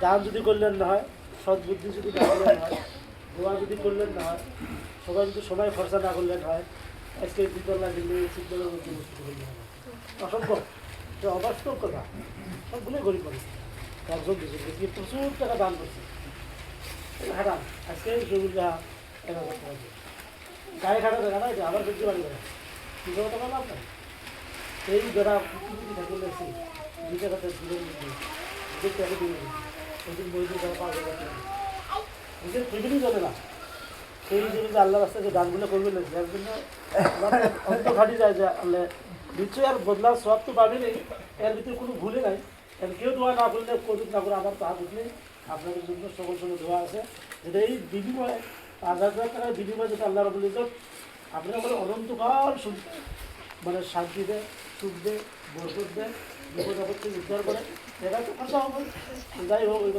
দান যদি করলেন না হয় সৎ বুদ্ধি যদি না করলেন হয়, দোয়া যদি করলেন না হয়, সবাই যদি সময় খরচা না করলেন হয়, আজকে দ্বিতলা দিল্লি শীতলের মধ্যে বসতে করলে হবে। অসম্ভব। এটা অবাস্তব কথা। সবগুলোই গরিব মানুষ। একজন দুজন। প্রচুর টাকা দান করছে। হারাম আজকে জমিটা এক হাজার টাকা দিয়ে। গায়ে খাটা দেখা না এটা? আবার বেশি বাড়ি করে কি করে টাকা লাভ নাই এই যারা পৃথিবীতে থাকে লেছি দুই টাকাতে দূরে নিয়ে যে টাকা দিয়ে ওই বইটি তারা পাওয়া চলে না। সেই হিসেবে যে আল্লাহ রাস্তায় যে গানগুলো করবে না, যার ঘাটি যায় যে আল্লাহ নিশ্চয়ই আর বদলার সব তো পাবে নেই, এর কোনো ভুলে নাই। এর কেউ দোয়া না করলে করুক না করে আমার তা বুঝলে আপনাদের জন্য সকল আছে। যেটা এই বিনিময়ে পাঁচ হাজার টাকার বিনিময়ে যেটা আল্লাহ রবুল ইজত আপনারা বলে অনন্তকাল মানে শান্তি দেয়, সুখ দেয়, বরকত দেয়, বিপদ আপদ থেকে উদ্ধার করে। এটা তো কথা হবে। যাই হোক ওই